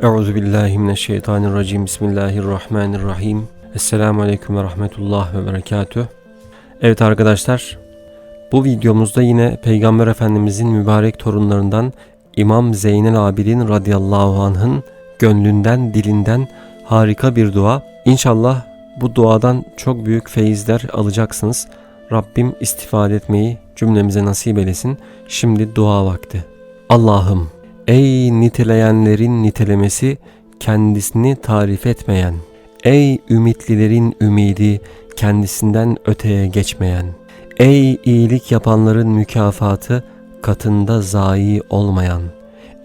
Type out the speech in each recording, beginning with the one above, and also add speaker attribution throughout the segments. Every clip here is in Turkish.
Speaker 1: Euzu billahi mineşşeytanirracim. Bismillahirrahmanirrahim. Esselamu aleyküm ve rahmetullah ve berekatüh. Evet arkadaşlar, bu videomuzda yine Peygamber Efendimizin mübarek torunlarından İmam Zeynel Abidin radıyallahu anh'ın gönlünden, dilinden harika bir dua. İnşallah bu duadan çok büyük feyizler alacaksınız. Rabbim istifade etmeyi cümlemize nasip eylesin. Şimdi dua vakti. Allah'ım Ey niteleyenlerin nitelemesi kendisini tarif etmeyen, ey ümitlilerin ümidi kendisinden öteye geçmeyen, ey iyilik yapanların mükafatı katında zayi olmayan,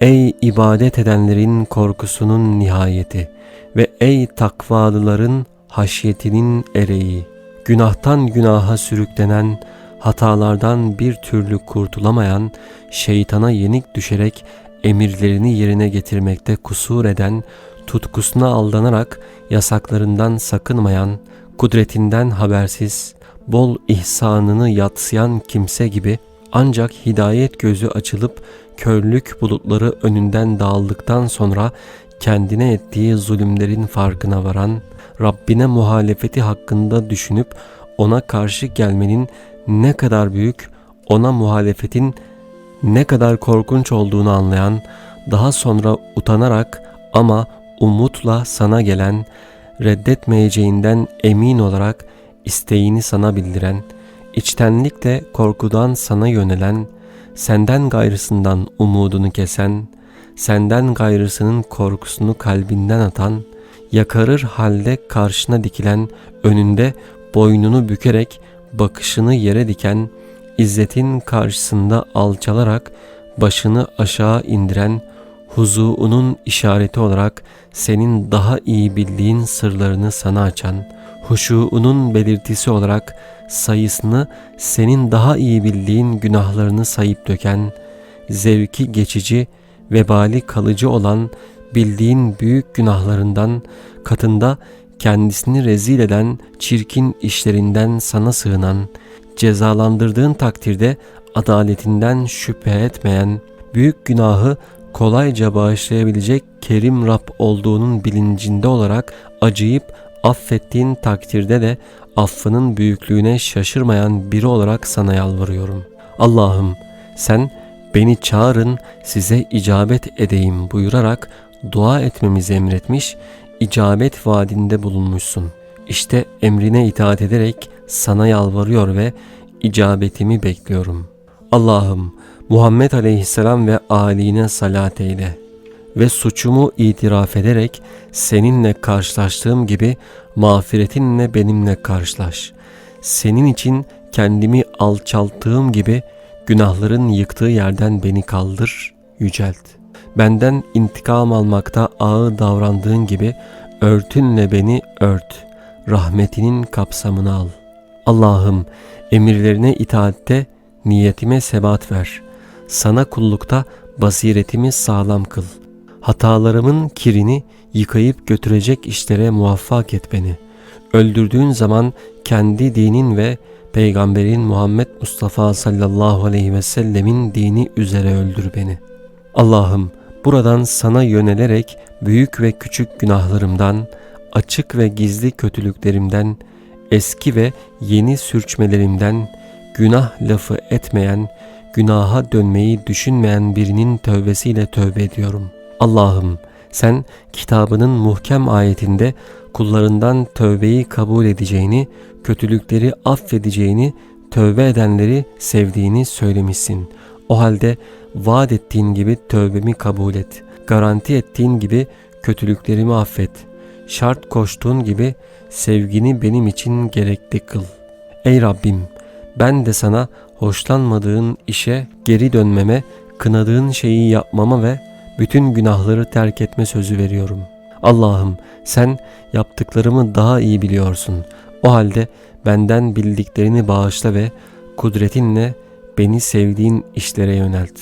Speaker 1: ey ibadet edenlerin korkusunun nihayeti ve ey takvalıların haşyetinin ereği, günahtan günaha sürüklenen, hatalardan bir türlü kurtulamayan, şeytana yenik düşerek emirlerini yerine getirmekte kusur eden, tutkusuna aldanarak yasaklarından sakınmayan, kudretinden habersiz, bol ihsanını yatsıyan kimse gibi ancak hidayet gözü açılıp körlük bulutları önünden dağıldıktan sonra kendine ettiği zulümlerin farkına varan, Rabbine muhalefeti hakkında düşünüp ona karşı gelmenin ne kadar büyük, ona muhalefetin ne kadar korkunç olduğunu anlayan, daha sonra utanarak ama umutla sana gelen, reddetmeyeceğinden emin olarak isteğini sana bildiren, içtenlikle korkudan sana yönelen, senden gayrısından umudunu kesen, senden gayrısının korkusunu kalbinden atan, yakarır halde karşına dikilen, önünde boynunu bükerek bakışını yere diken, İzzetin karşısında alçalarak başını aşağı indiren, huzuunun işareti olarak senin daha iyi bildiğin sırlarını sana açan, huşuunun belirtisi olarak sayısını senin daha iyi bildiğin günahlarını sayıp döken, zevki geçici, vebali kalıcı olan bildiğin büyük günahlarından katında kendisini rezil eden çirkin işlerinden sana sığınan, cezalandırdığın takdirde adaletinden şüphe etmeyen, büyük günahı kolayca bağışlayabilecek kerim Rab olduğunun bilincinde olarak acıyıp affettiğin takdirde de affının büyüklüğüne şaşırmayan biri olarak sana yalvarıyorum. Allah'ım sen beni çağırın size icabet edeyim buyurarak dua etmemizi emretmiş, icabet vaadinde bulunmuşsun. İşte emrine itaat ederek sana yalvarıyor ve icabetimi bekliyorum. Allah'ım Muhammed aleyhisselam ve âline salat eyle ve suçumu itiraf ederek seninle karşılaştığım gibi mağfiretinle benimle karşılaş. Senin için kendimi alçalttığım gibi günahların yıktığı yerden beni kaldır, yücelt. Benden intikam almakta ağır davrandığın gibi örtünle beni ört, rahmetinin kapsamını al. Allah'ım emirlerine itaatte niyetime sebat ver. Sana kullukta basiretimi sağlam kıl. Hatalarımın kirini yıkayıp götürecek işlere muvaffak et beni. Öldürdüğün zaman kendi dinin ve Peygamberin Muhammed Mustafa sallallahu aleyhi ve sellemin dini üzere öldür beni. Allah'ım buradan sana yönelerek büyük ve küçük günahlarımdan, açık ve gizli kötülüklerimden, eski ve yeni sürçmelerimden, günah lafı etmeyen, günaha dönmeyi düşünmeyen birinin tövbesiyle tövbe ediyorum. Allah'ım sen kitabının muhkem ayetinde kullarından tövbeyi kabul edeceğini, kötülükleri affedeceğini, tövbe edenleri sevdiğini söylemişsin. O halde vaat ettiğin gibi tövbemi kabul et. Garanti ettiğin gibi kötülüklerimi affet. Şart koştuğun gibi sevgini benim için gerekli kıl. Ey Rabbim ben de sana hoşlanmadığın işe geri dönmeme, kınadığın şeyi yapmama ve bütün günahları terk etme sözü veriyorum. Allah'ım sen yaptıklarımı daha iyi biliyorsun. O halde benden bildiklerini bağışla ve kudretinle beni sevdiğin işlere yönelt.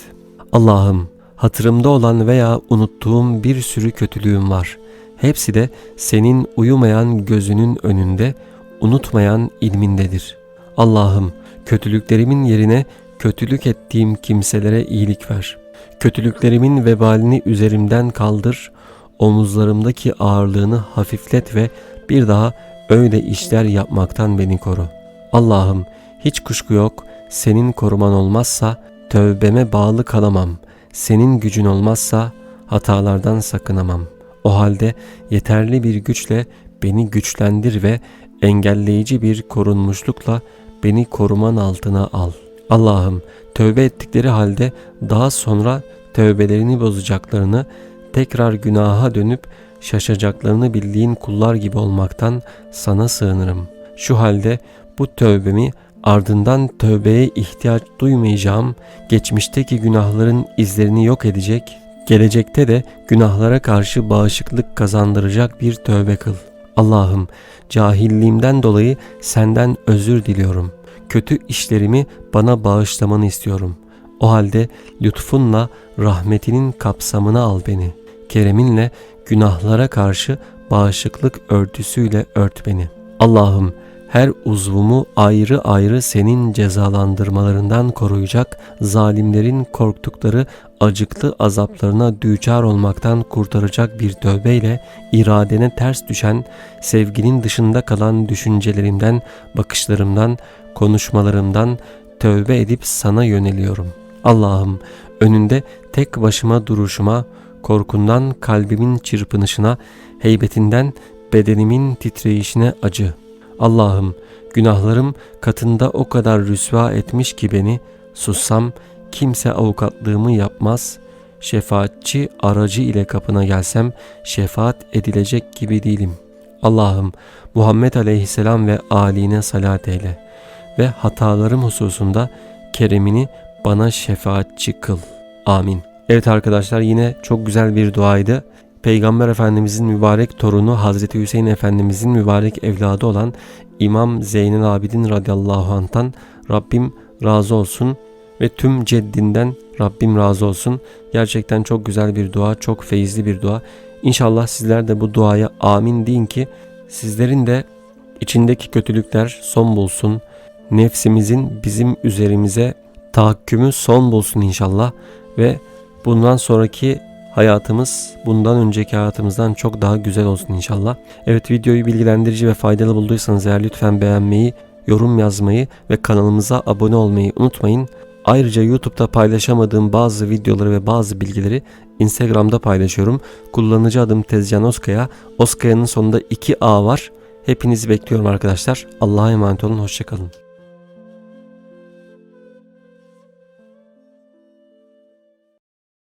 Speaker 1: Allah'ım hatırımda olan veya unuttuğum bir sürü kötülüğüm var. Hepsi de senin uyumayan gözünün önünde, unutmayan ilmindedir. Allah'ım kötülüklerimin yerine kötülük ettiğim kimselere iyilik ver. Kötülüklerimin vebalini üzerimden kaldır, omuzlarımdaki ağırlığını hafiflet ve bir daha öyle işler yapmaktan beni koru. Allah'ım hiç kuşku yok senin koruman olmazsa tövbeme bağlı kalamam. Senin gücün olmazsa hatalardan sakınamam. O halde yeterli bir güçle beni güçlendir ve engelleyici bir korunmuşlukla beni koruman altına al. Allah'ım tövbe ettikleri halde daha sonra tövbelerini bozacaklarını, tekrar günaha dönüp şaşacaklarını bildiğin kullar gibi olmaktan sana sığınırım. Şu halde bu tövbemi ardından tövbeye ihtiyaç duymayacağım, geçmişteki günahların izlerini yok edecek, gelecekte de günahlara karşı bağışıklık kazandıracak bir tövbe kıl. Allah'ım cahilliğimden dolayı senden özür diliyorum. Kötü işlerimi bana bağışlamanı istiyorum. O halde lütfunla rahmetinin kapsamına al beni. Kereminle günahlara karşı bağışıklık örtüsüyle ört beni. Allah'ım her uzvumu ayrı ayrı senin cezalandırmalarından koruyacak, zalimlerin korktukları acıklı azaplarına düçar olmaktan kurtaracak bir tövbeyle iradene ters düşen, sevginin dışında kalan düşüncelerimden, bakışlarımdan, konuşmalarımdan tövbe edip sana yöneliyorum. Allah'ım önünde tek başıma duruşuma, korkundan kalbimin çırpınışına, heybetinden bedenimin titreyişine acı. Allah'ım günahlarım katında o kadar rüsva etmiş ki beni, sussam kimse avukatlığımı yapmaz, şefaatçi aracı ile kapına gelsem şefaat edilecek gibi değilim. Allah'ım Muhammed aleyhisselam ve âline salat eyle ve hatalarım hususunda keremini bana şefaatçi kıl. Amin. Evet arkadaşlar yine çok güzel bir duaydı. Peygamber Efendimizin mübarek torunu Hazreti Hüseyin Efendimizin mübarek evladı olan İmam Zeynel Abidin radıyallahu anh'tan Rabbim razı olsun ve tüm ceddinden Rabbim razı olsun. Gerçekten çok güzel bir dua, çok feyizli bir dua. İnşallah sizler de bu duaya amin deyin ki sizlerin de içindeki kötülükler son bulsun. Nefsimizin bizim üzerimize tahakkümü son bulsun inşallah ve bundan sonraki hayatımız bundan önceki hayatımızdan çok daha güzel olsun inşallah. Evet videoyu bilgilendirici ve faydalı bulduysanız eğer lütfen beğenmeyi, yorum yazmayı ve kanalımıza abone olmayı unutmayın. Ayrıca YouTube'da paylaşamadığım bazı videoları ve bazı bilgileri Instagram'da paylaşıyorum. Kullanıcı adım Tezcan Oskaya. Oskaya'nın sonunda 2A var. Hepinizi bekliyorum arkadaşlar. Allah'a emanet olun. Hoşçakalın.